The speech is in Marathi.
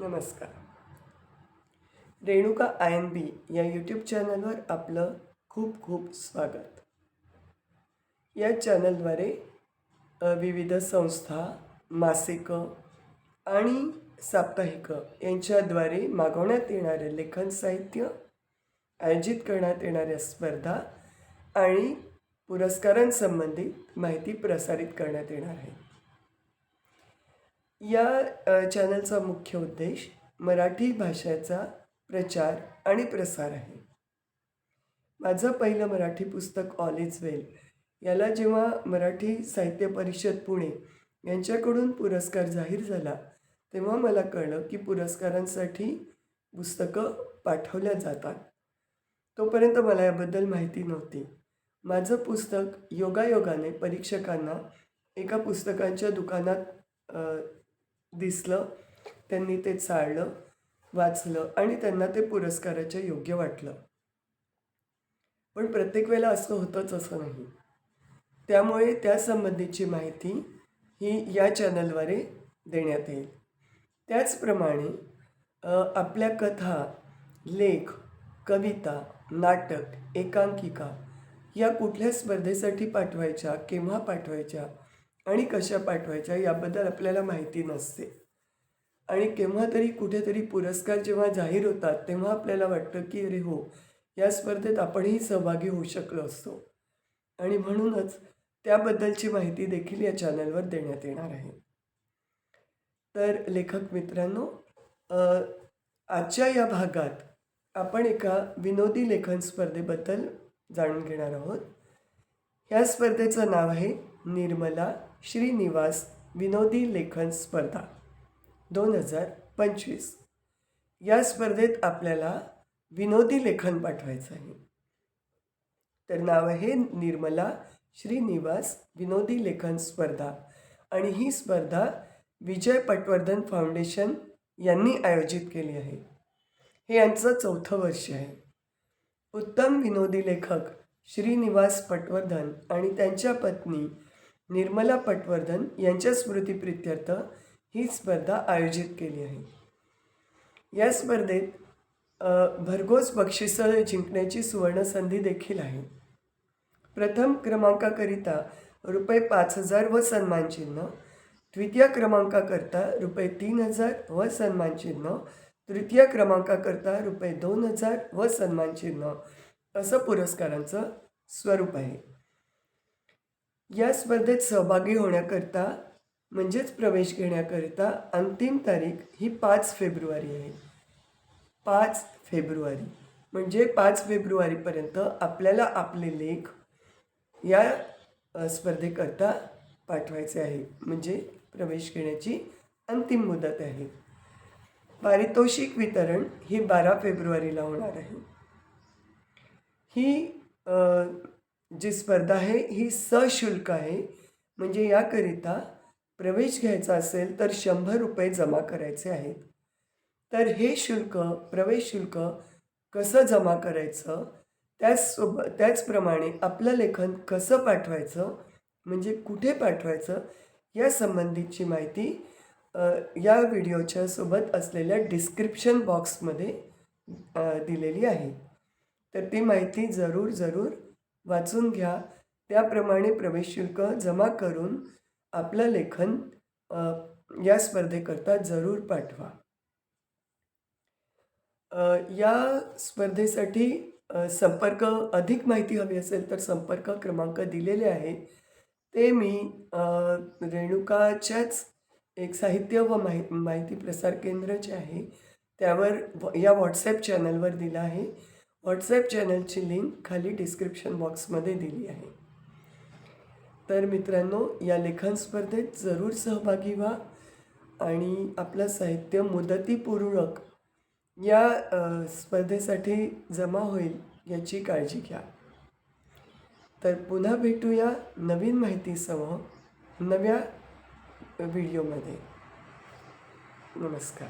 नमस्कार. रेणुका आय एन बी या यूट्यूब चॅनलवर आपलं खूप खूप स्वागत. या चॅनलद्वारे विविध संस्था मासिकं आणि साप्ताहिकं यांच्याद्वारे मागवण्यात येणारे लेखन साहित्य आयोजित करण्यात येणाऱ्या स्पर्धा आणि पुरस्कारांसंबंधित माहिती प्रसारित करण्यात येणार आहे. या चॅनलचा मुख्य उद्देश मराठी भाषेचा प्रचार आणि प्रसार आहे. माझं पहिलं मराठी पुस्तक ऑल इज वेल याला जेव्हा मराठी साहित्य परिषद पुणे यांच्याकडून पुरस्कार जाहीर झाला तेव्हा मला कळलं की पुरस्कारांसाठी पुस्तकं पाठवल्या जातात. तोपर्यंत मला याबद्दल माहिती नव्हती. माझं पुस्तक योगायोगाने परीक्षकांना एका पुस्तकांच्या दुकानात दिसलं त्यांनी ते चाळलं वाचलं आणि त्यांना ते पुरस्काराच्या योग्य वाटलं. पण प्रत्येक वेळेला असं होतंच असं नाही. त्यामुळे त्यासंबंधीची माहिती ही या चॅनलद्वारे देण्यात येईल. त्याचप्रमाणे आपल्या कथा लेख कविता नाटक एकांकिका या कुठल्या स्पर्धेसाठी पाठवायच्या केव्हा पाठवायच्या आणि कशा पाठवायच्या याबद्दल आपल्याला माहिती नसते. आणि केव्हा तरी कुठेतरी पुरस्कार जेव्हा जाहीर होतात तेव्हा आपल्याला वाटतं की अरे हो या स्पर्धेत आपणही सहभागी होऊ शकलो असतो. आणि म्हणूनच त्याबद्दलची माहिती देखील या चॅनलवर देण्यात येणार आहे. तर लेखक मित्रांनो आजच्या या भागात आपण एका विनोदी लेखन स्पर्धेबद्दल जाणून घेणार आहोत. ह्या स्पर्धेचं नाव आहे निर्मला श्रीनिवास विनोदी लेखन स्पर्धा दोन हजार पंचवीस. या स्पर्धेत आपल्याला विनोदी लेखन पाठवायचं आहे. तर नाव आहे निर्मला श्रीनिवास विनोदी लेखन स्पर्धा आणि ही स्पर्धा विजय पटवर्धन फाउंडेशन यांनी आयोजित केली आहे. हे यांचं चौथं वर्ष आहे. उत्तम विनोदी लेखक श्रीनिवास पटवर्धन आणि त्यांच्या पत्नी निर्मला पटवर्धन यांच्या स्मृतीप्रित्यर्थ ही स्पर्धा आयोजित केली आहे. या स्पर्धेत भरघोस बक्षिसं जिंकण्याची सुवर्णसंधी देखील आहे. प्रथम क्रमांकाकरिता रुपये पाच हजार व सन्मानचिन्ह द्वितीय क्रमांकाकरता रुपये तीन हजार व सन्मानचिन्ह तृतीय क्रमांकाकरता रुपये दोन हजार व सन्मानचिन्ह असं पुरस्कारांचं स्वरूप आहे. या स्पर्धेत सहभागी होण्याकरता म्हणजेच प्रवेश घेण्याकरिता अंतिम तारीख ही पाच फेब्रुवारी आहे. पाच फेब्रुवारी. म्हणजे पाच फेब्रुवारीपर्यंत आपल्याला आपले लेख या स्पर्धेकरता पाठवायचे आहे. म्हणजे प्रवेश घेण्याची अंतिम मुदत आहे. पारितोषिक वितरण ही बारा फेब्रुवारीला होणार आहे. ही जी स्पर्धा आहे ही सशुल्क आहे. म्हणजे याकरिता प्रवेश घ्यायचा असेल तर शंभर रुपये जमा करायचे आहेत. तर हे शुल्क प्रवेश शुल्क कसं जमा करायचं? त्याचसोब त्याचप्रमाणे आपलं लेखन कसं पाठवायचं? म्हणजे कुठे पाठवायचं? या संबंधीची माहिती या व्हिडिओच्या सोबत असलेल्या डिस्क्रिप्शन बॉक्समध्ये दिलेली आहे. तर ती माहिती जरूर जरूर वाचून घ्या. त्याप्रमाणे प्रवेश शुल्क जमा करून आपलं लेखन या स्पर्धेकरता जरूर पाठवा. या स्पर्धेसाठी संपर्क अधिक माहिती हवी असेल तर संपर्क क्रमांक दिलेले आहे. ते मी रेणुकाच्याच एक साहित्य व माहिती माहिती प्रसार केंद्र जे आहे. त्यावर या व्हॉट्सॲप चॅनलवर दिलं आहे. व्हॉट्सॲप चॅनलची लिंक खाली डिस्क्रिप्शन बॉक्समध्ये दिली आहे. तर मित्रांनो या लेखन स्पर्धेत जरूर सहभागी व्हा आणि आपलं साहित्य मुदतीपूर्वक या स्पर्धेसाठी जमा होईल याची काळजी घ्या. तर पुन्हा भेटूया नवीन माहितीसह नव्या व्हिडिओमध्ये नमस्कार.